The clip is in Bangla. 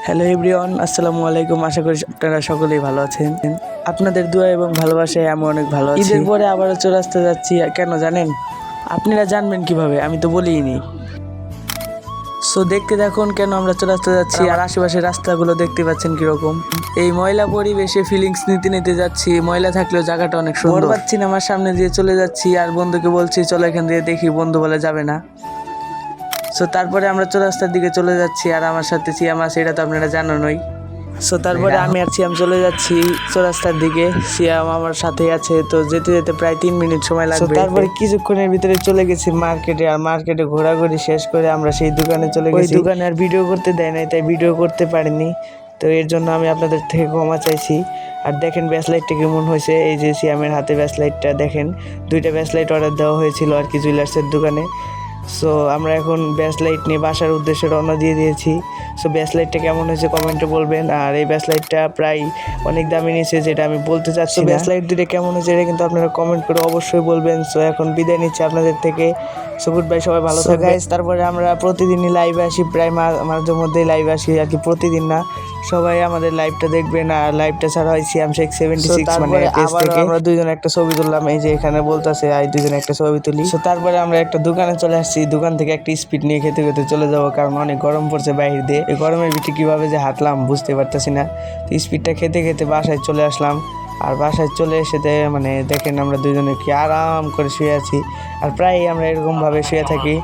হ্যালো এভরিওয়ান আসসালামু আলাইকুম আশা করি আপনারা সকলেই ভালো আছেন আপনাদের দোয়া এবং ভালোবাসায় আমি অনেক ভালো আছি ঈদের পরে আবারও চৌরাস্তা যাচ্ছি কেন জানেন আপনারা জানবেন কীভাবে আমি তো বলিনি সো দেখতে দেখুন কেন আমরা চৌরাস্তা যাচ্ছি আর আশেপাশের রাস্তাগুলো দেখতে পাচ্ছেন কীরকম এই ময়লা পরিবেশে ফিলিংস নিতে নিতে যাচ্ছি ময়লা থাকলেও জায়গাটা অনেক সুন্দর পাচ্ছি না আমার সামনে দিয়ে চলে যাচ্ছি আর বন্ধুকে বলছি চলো এখান দিয়ে দেখি বন্ধু বলে যাবে না সো তারপরে আমরা চৌরাস্তার দিকে চলে যাচ্ছি আর আমার সাথে সিয়াম আছে এটা তো আপনারা জানানোই। সো তারপরে আমি আর সিয়াম চলে যাচ্ছি চৌরাস্তার দিকে। সিয়াম আমার সাথে আছে তো যেতে যেতে প্রায় তিন মিনিট সময় লাগবে। তারপরে কিছুক্ষণের ভিতরে চলে গেছি মার্কেটে আর মার্কেটে ঘোরাঘুরি শেষ করে আমরা সেই দোকানে চলে গেছি। দোকানে আর ভিডিও করতে দেয় নাই তাই ভিডিও করতে পারিনি। তো এর জন্য আমি আপনাদের থেকে ক্ষমা চাইছি। আর দেখেন ব্যাস লাইটটা কেমন হয়েছে এই যে সিয়ামের হাতে ব্যাস লাইটটা দেখেন। দুইটা ব্যাস লাইট অর্ডার দেওয়া হয়েছিল আর কি জুয়েলার্সের দোকানে। সো আমরা এখন ব্যাস লাইট নিয়ে বাসার উদ্দেশ্যে রওনা দিয়ে দিয়েছি। সো ব্যাস লাইটটা কেমন হয়েছে কমেন্টে বলবেন। আর এই ব্যাস লাইটটা প্রায় অনেক দামি নিয়েছে যেটা আমি বলতে চাচ্ছি ব্যাস লাইট দুটো কেমন হয়েছে এটা কিন্তু আপনারা কমেন্ট করে অবশ্যই বলবেন। সো এখন বিদায় নিচ্ছি আপনাদের থেকে। সো গুড বাই সবাই ভালো গাইস তারপরে আমরা প্রতিদিনই লাইভে আসি। প্রায় মাঝে মধ্যেই লাইভে আসি আর কি প্রতিদিন না। সবাই আমাদের লাইভটা দেখবেন আর লাইভটা ছাড়া হয় সিয়াম শেখ সেভেন্টি সিক্স মানে পেজ থেকে। আমরা দুইজন একটা ছবি তুললাম এই যে এখানে বলতেছে আই দুইজন একটা ছবি তুলি। তো তারপরে আমরা একটা দোকানে চলে আসছি দোকান থেকে একটা স্পিড নিয়ে খেতে খেতে চলে যাব কারণ অনেক গরম পড়ছে বাইরে দিয়ে। এই গরমের ভিতরে কীভাবে যে হাঁটলাম বুঝতে পারতেছি না। তো স্পিডটা খেতে খেতে বাসায় চলে আসলাম আর বাসায় চলে এসে মানে দেখেন আমরা দুজনে কি আরাম করে শুয়ে আছি। আর প্রায় আমরা এরকম ভাবে শুয়ে থাকি।